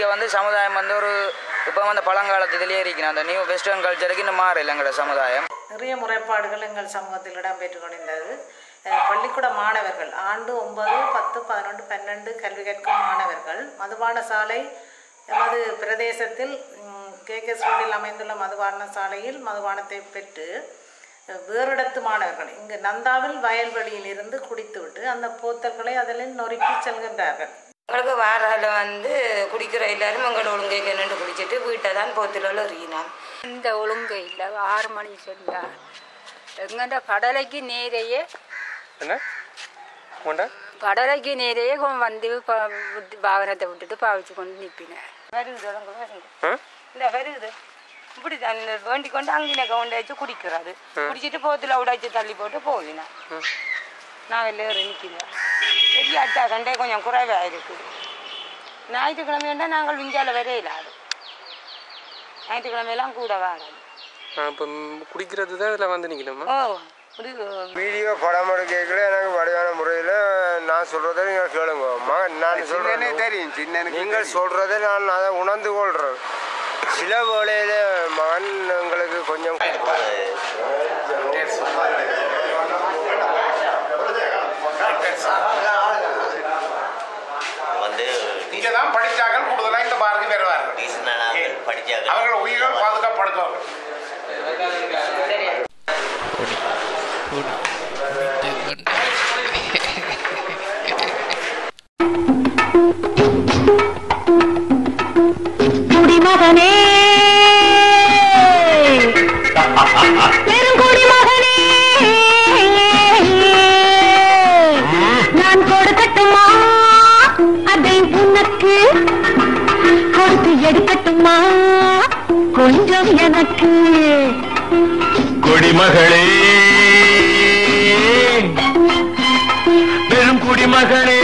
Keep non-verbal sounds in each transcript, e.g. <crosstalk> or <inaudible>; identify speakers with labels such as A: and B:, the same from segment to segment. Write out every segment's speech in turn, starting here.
A: இங்கே வந்து சமுதாயம் வந்து ஒரு இப்போ வந்து பழங்காலத்து இதுலேயே இருக்கணும் அந்த நியூ வெஸ்டர்ன் கல்ச்சருக்கு இன்னும் மாறல எங்களோட சமுதாயம்.
B: நிறைய முறைப்பாடுகள் எங்கள் சமூகத்தில் இடம்பெற்று கொண்டிருந்தது. பள்ளிக்கூட மாணவர்கள் ஆண்டு ஒன்பது பத்து பதினொன்று பன்னெண்டு கல்வி கற்கும் மாணவர்கள் மதுபான சாலை எமது பிரதேசத்தில் கே கே ரோடில் அமைந்துள்ள மதுபான சாலையில் மதுபானத்தை பெற்று வேறிடத்து மாணவர்கள் இங்கு நந்தாவில் வயல்வெளியில் இருந்து குடித்துவிட்டு அந்த போத்தல்களை அதில் நொறுக்கி செல்கின்றார்கள்.
C: எங்களுக்கு வாரால வந்து குடிக்கிற எல்லாரும் எங்களோட ஒழுங்கை நின்று குடிச்சிட்டு வீட்டை தான் போத்துல எறியினான்
D: இந்த ஒழுங்கு இல்லை ஆறு மணி சொன்னா எங்கண்ட கடலைக்கு நேரையே கடலைக்கு நேரையே வந்து வாகனத்தை விட்டுட்டு பாவிச்சு கொண்டு நிற்பினேன்
C: உடம்பு வருகுது
E: ஆ?
C: இந்த வருகுது இப்படி தான் இந்த வேண்டி கொண்டு அங்கே கொண்டு வச்சு குடிக்கிறாரு. குடிச்சிட்டு போத்துல உடைச்சு தள்ளி போட்டு போகினான் நான் எல்லாரும் நிற்கிறேன் அட்டா கண்டே கொஞ்சம் குறைவாக இருக்குது. ஞாயிற்றுக்கிழமையா நாங்கள் விஞ்சால வரையிலாது ஞாயிற்றுக்கிழமையெல்லாம் கூட வாராது.
E: இப்போ குடிக்கிறது தான் இதில் வந்து நிற்கணுமா?
C: ஓ
F: வீடியோ படம் எடுக்கல எனக்கு வடிவான முறையில் நான் சொல்றதை நீங்கள் கேளுங்க. நான் சொல்றேன். தெரியும் சின்ன நீங்கள் சொல்றதை நான் அதை உணர்ந்து கொள்றேன். சில வேளையில மகன் எங்களுக்கு கொஞ்சம்
G: நீங்க தான் படிச்சார்கள் கூடுதலாக இந்த பாருக்கு வருவார்கள் அவர்கள் உயிர்கள் பாதுகாப்படுத்துவார்கள்
H: குடிமகனே அதை உனக்கு. கொடுத்து எடுக்கட்டுமா? கொஞ்சம் எனக்கு.
I: குடிமகளே. பெரும் குடிமகளே.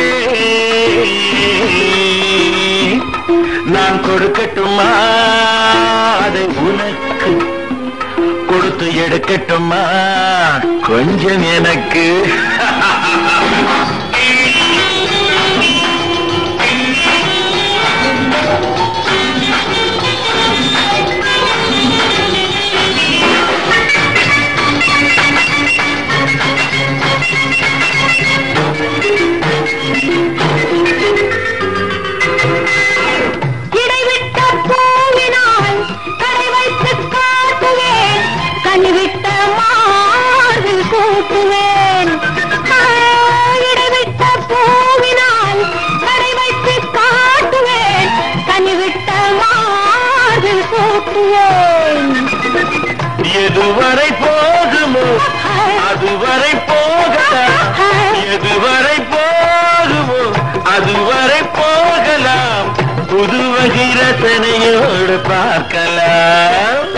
I: நான் கொடுக்கட்டுமா? அதை உனக்கு. கொடுத்து எடுக்கட்டுமா? கொஞ்சம் எனக்கு. <laughs>
H: மார்பில்
I: எதுவரை போகுமோ அதுவரை போகலாம். எதுவரை போகுமோ அதுவரை போகலாம். புது வகை ரசனையோடு பார்க்கலாம்.